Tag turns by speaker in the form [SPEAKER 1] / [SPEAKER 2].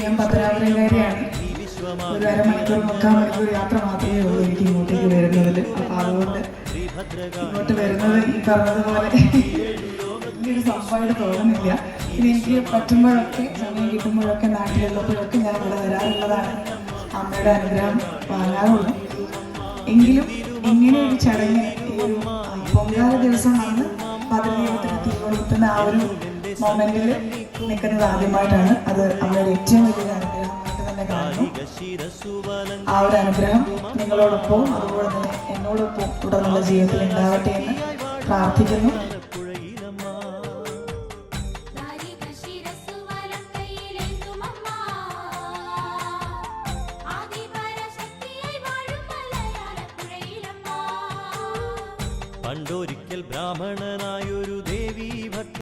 [SPEAKER 1] ഞാൻ പത്തനാപുരക്കാരിയാണ് ഒരു അരമണിക്കൂർ മുക്കാൽ മണിക്കൂർ യാത്ര മാത്രമേ ഉള്ളൂ എനിക്ക് ഇങ്ങോട്ടേക്ക് വരുന്നതിൽ അപ്പം അതുകൊണ്ട് ഇങ്ങോട്ട് വരുന്നത് ഈ പറഞ്ഞതുപോലെ വലിയൊരു സംഭവമായിട്ട് തോന്നുന്നില്ല. ഇനി എനിക്ക് പറ്റുമ്പോഴൊക്കെ സമയം കിട്ടുമ്പോഴൊക്കെ നാട്ടിലുള്ളപ്പോഴൊക്കെ ഞാൻ ഇവിടെ വരാറുള്ളതാണ്. അമ്മയുടെ അനുഗ്രഹം വാങ്ങാറുള്ളൂ. എങ്കിലും ഇങ്ങനെ ഒരു ചടങ്ങ് ഈ ഒരു പൊങ്കാല ദിവസം വന്ന് ഒരു മൊമെന്റിൽ നിൽക്കുന്നത് ആദ്യമായിട്ടാണ് അത് അമ്മയുടെ ഏറ്റവും വലിയ അനുഗ്രഹമായിട്ട് തന്നെ ആ ഒരു അനുഗ്രഹം നിങ്ങളോടൊപ്പവും അതുപോലെ തന്നെ എന്നോടൊപ്പം തുടർന്നുള്ള ജീവിതത്തിൽ ഉണ്ടാവട്ടെ എന്ന് പ്രാർത്ഥിക്കുന്നു.
[SPEAKER 2] പണ്ടൊരിക്കൽ ബ്രാഹ്മണനായൊരു ദേവീ ഭക്ത